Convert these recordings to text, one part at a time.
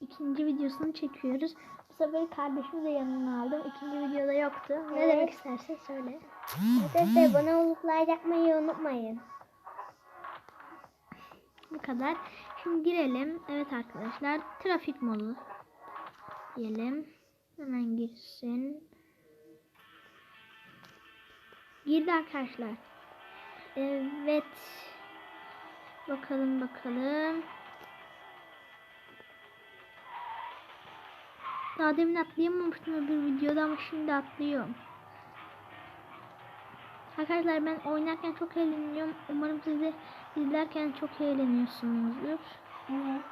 ikinci videosunu çekiyoruz. Bu sefer kardeşimi de yanına aldım. İkinci videoda yoktu. Ne Evet. demek istersen söyle. Arkadaşlar bana oluklar yapmayı unutmayın. Bu kadar. Şimdi girelim. Evet arkadaşlar. Trafik modu. Diyelim. Hemen girsin. Girdi arkadaşlar. Evet. Bakalım bakalım. Daha demin atlayamamıştım öbür videoda ama şimdi atlıyorum. Arkadaşlar ben oynarken çok eğleniyorum. Umarım siz de izlerken çok eğleniyorsunuzdur. Evet.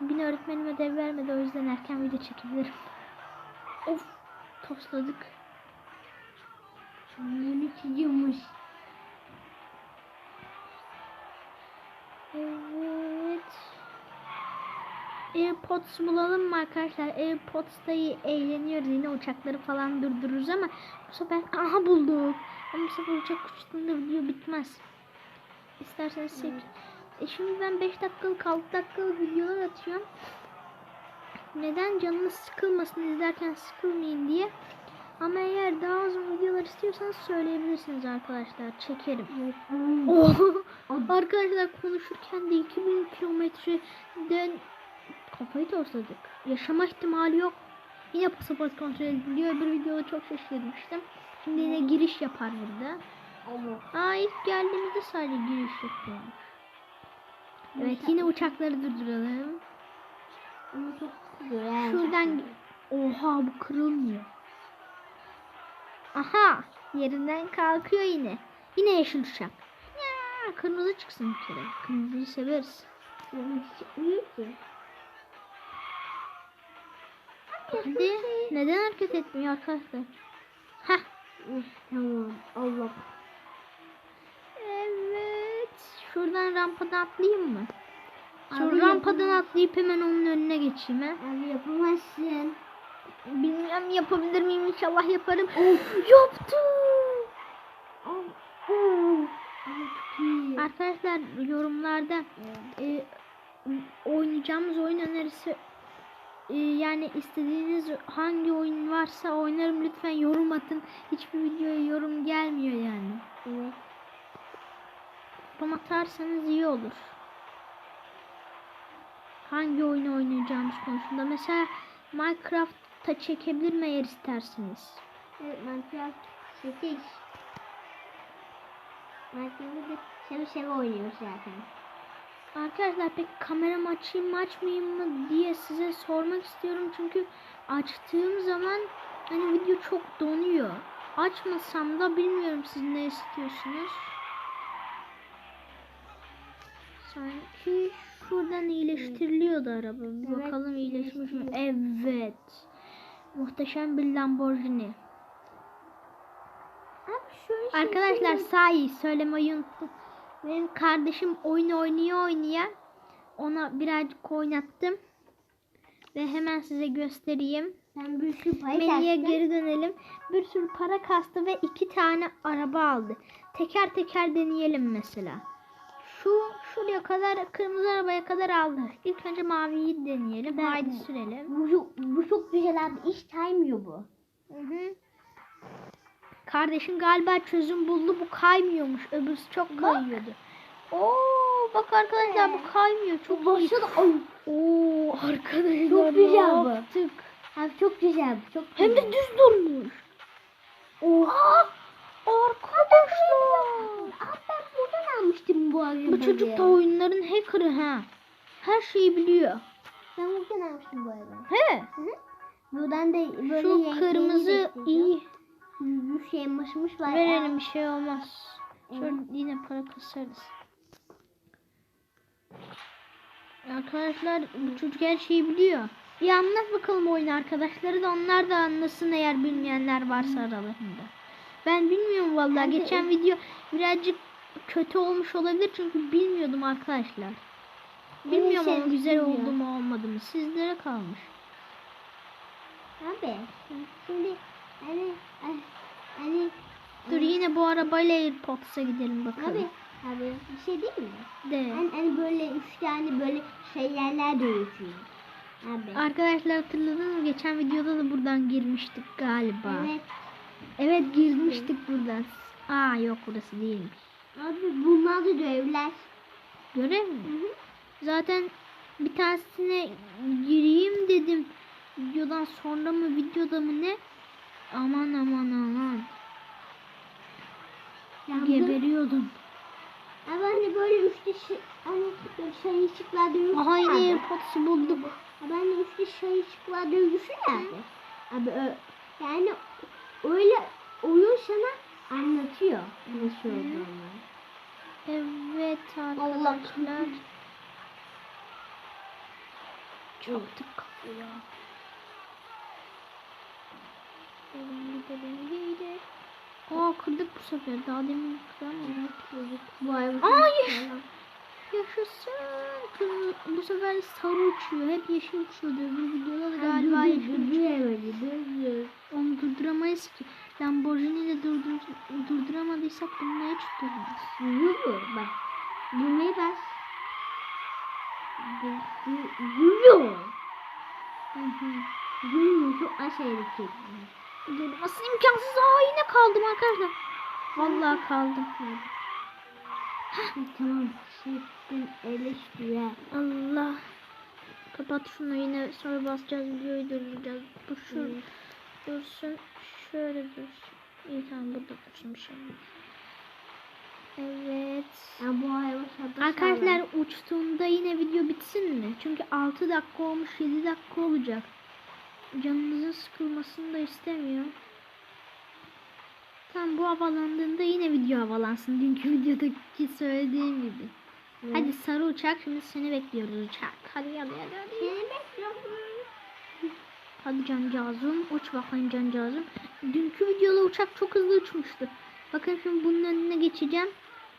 Bugün öğretmenim ödev vermedi o yüzden erken video çekebilirim. Of tosladık. Böyle çiziyormuş. Evet. Airpods bulalım mı arkadaşlar? Airpods'ta eğleniyoruz. Yine uçakları falan durdururuz ama bu sefer aha bulduk. Ama bu sefer uçak uçtuğunda video bitmez. İsterseniz çek. E şimdi ben 5 dakikalık 6 dakikalık videolar atıyorum. Neden canınız sıkılmasın izlerken sıkılmayın diye. Ama eğer daha uzun videolar istiyorsanız söyleyebilirsiniz arkadaşlar. Çekerim. Oh! Arkadaşlar konuşurken de 2000 kilometreden kafayı tosladık. Yaşama ihtimali yok. Yine pasaport kontrol ediliyor. Bir videoda çok şaşırmıştım. Şimdi yine giriş yapar burada. Allah. Aa ilk geldiğimizde sadece giriş yapıyormuş. Evet yine uçakları durduralım. Ama çok yani. Şuradan oha bu kırılmıyor. Aha yerinden kalkıyor yine. Yine yeşil uçak. Ya, kırmızı çıksın bir kere. Kırmızıyı severiz. Çıkmıyor ki. Hadi neden hareket etmiyor arkadaşlar? Hı, Tamam. Allah. Evet. Şuradan rampadan atlayayım mı? Şu Abi rampadan atlayıp hemen onun önüne geçeyim he. Abi yapamazsın. Bilmem yapabilir miyim inşallah yaparım. Yaptım. Çok iyi. Arkadaşlar yorumlarda e, oynayacağımız oyun önerisi e, yani istediğiniz hangi oyun varsa oynarım lütfen yorum atın. Hiçbir videoya yorum gelmiyor yani. Evet. Yorum atarsanız iyi olur. Hangi oyunu oynayacağımız konusunda. Mesela Minecraft'ta çekebilir eğer isterseniz. Evet Minecraft 8. Minecraft'ta seve seve oynuyoruz zaten. Arkadaşlar pek kameramı açayım mı açmayayım mı diye size sormak istiyorum. Çünkü açtığım zaman hani video çok donuyor. Açmasam da bilmiyorum siz ne istiyorsunuz. Sanki şuradan iyileştiriliyordu araba. Bir Evet, bakalım iyileşmiş mi? Evet. Muhteşem bir Lamborghini. Abi şöyle şey Arkadaşlar sahi söylemeyi unuttum. Benim kardeşim oyun oynuyor oynaya. Ona birazcık oynattım. Ve hemen size göstereyim. Ben bir sürü pay Menüye kastım. geri dönelim. Bir sürü para kastı ve iki tane araba aldı. Teker teker deneyelim mesela. Şu şuraya kadar kırmızı arabaya kadar aldı. İlk önce maviyi deneyelim. Ben- Haydi sürelim. Bu, bu çok güzel abi. İş kaymıyor bu. Hı hı. Kardeşim galiba çözüm buldu. Bu kaymıyormuş. Öbürsü çok kayıyordu. Oo bak arkadaşlar bu kaymıyor. Çok. Başladı. Ay. Oo arkadaşlar Çok güzel bu. yaptık? Abi çok güzel bu. Çok Hem güzel. de düz durmuş. Oha! Arkadaşlar. Abi ben buradan almıştım bu arabayı. Bu çocuk da oyunların hacker'ı ha. Her şeyi biliyor. Ben buradan almıştım bu arabayı. He. Hı hı. Buradan da böyle Şu kırmızı iyi. Bir şey maşımış var. Verelim bir şey olmaz. Şöyle yine para kasarız. Arkadaşlar bu çocuk her şeyi biliyor. Bir anlat bakalım oyun arkadaşları da onlar da anlasın eğer bilmeyenler varsa aralarında. Ben bilmiyorum vallahi. Geçen video birazcık kötü olmuş olabilir çünkü bilmiyordum arkadaşlar. Bilmiyorum ama güzel bilmiyor. oldu mu olmadı mı. Sizlere kalmış. Abi. Şimdi hani hani Dur yine bu arabayla Airpods'a gidelim bakalım. abi Abi bir şey değil mi? De. Hani, hani böyle üç tane böyle şeylerler dövüşüyor. Abi. Arkadaşlar hatırladınız mı? Geçen videoda da buradan girmiştik galiba. Evet. Evet girmiştik buradan. Aa yok burası değilmiş. Abi bunlar da dövler. Görev mi? Zaten bir tanesine gireyim dedim. Videodan sonra mı videoda mı ne? Aman aman aman. Yandım. Geberiyordum. Ama hani böyle üçlü şey, hani şey ışıklar yine abi. AirPods'u bulduk. Abi hani üçlü şey ışıklar dövüşüyor abi. Abi ö- yani öyle oyun sana anlatıyor nasıl olduğunu. Evet arkadaşlar. Çaktık kafaya. Gidelim gidelim gidelim. Aa kırdık bu sefer. Daha demin kıramadık. Vay Hayır. Yaşasın. Kız, bu sefer sarı uçuyor. Hep yeşil uçuyordu. Öbür videoda da galiba yeşil uçuyor. Onu durduramayız ki. Lamborghini ile durdur, durduramadıysak bununla hiç durmaz. Yürü bak. Düğmeye bas. Yürü. Hı hı. Yürü çok aşağıya çekti. Durması imkansız. Aa yine kaldım arkadaşlar. Vallahi kaldım. Tamam. Çektin eleştiri. Allah. Kapat şunu yine sonra basacağız videoyu durduracağız. Bu şu dursun. Şöyle dursun. İyi tamam burada dursun bir şey. Evet. Ya bu hayvan Arkadaşlar uçtuğunda yine video bitsin mi? Çünkü 6 dakika olmuş 7 dakika olacak. Canınızın sıkılmasını da istemiyor. Tam bu havalandığında yine video havalansın. Dünkü videodaki söylediğim gibi. Hadi sarı uçak şimdi seni bekliyoruz uçak. Hadi hadi hadi hadi. Seni bekliyorum. Hadi cancağızım uç bakayım cancağızım. Dünkü videoda uçak çok hızlı uçmuştu. Bakın şimdi bunun önüne geçeceğim.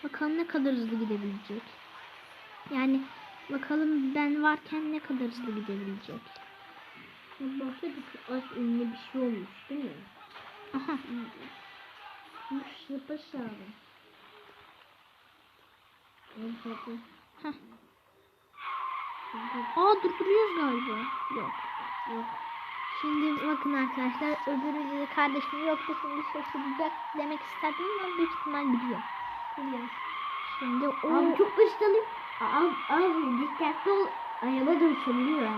Bakalım ne kadar hızlı gidebilecek. Yani bakalım ben varken ne kadar hızlı gidebilecek. Başta bir az ünlü bir şey olmuş değil mi? Aha. Sağlam. Evet. Heh. Aa durduruyoruz galiba. Yok. Yok. Şimdi bakın arkadaşlar öbür videoda kardeşim yoktu şimdi şaşıracak demek isterdim ama büyük ihtimal biliyor. Biliyor. Şimdi o Abi çok ışlanıyor. Abi, abi dikkatli ol. Araba da uçabiliyor.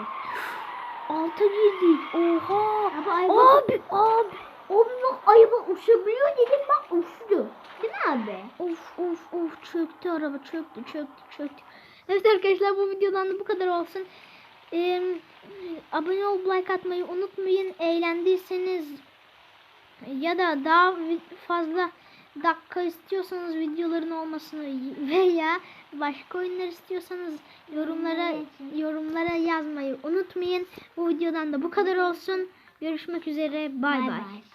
Alta girdik. Oha. Abi araba... Abi abi. Abi bak araba uçabiliyor dedim bak uçtu. Değil mi abi? Of of of çöktü araba çöktü çöktü çöktü. Evet arkadaşlar bu videodan da bu kadar olsun. Ee, abone olup like atmayı unutmayın. Eğlendiyseniz ya da daha fazla dakika istiyorsanız videoların olmasını veya başka oyunlar istiyorsanız yorumlara yorumlara yazmayı unutmayın. Bu videodan da bu kadar olsun. Görüşmek üzere. Bay bay.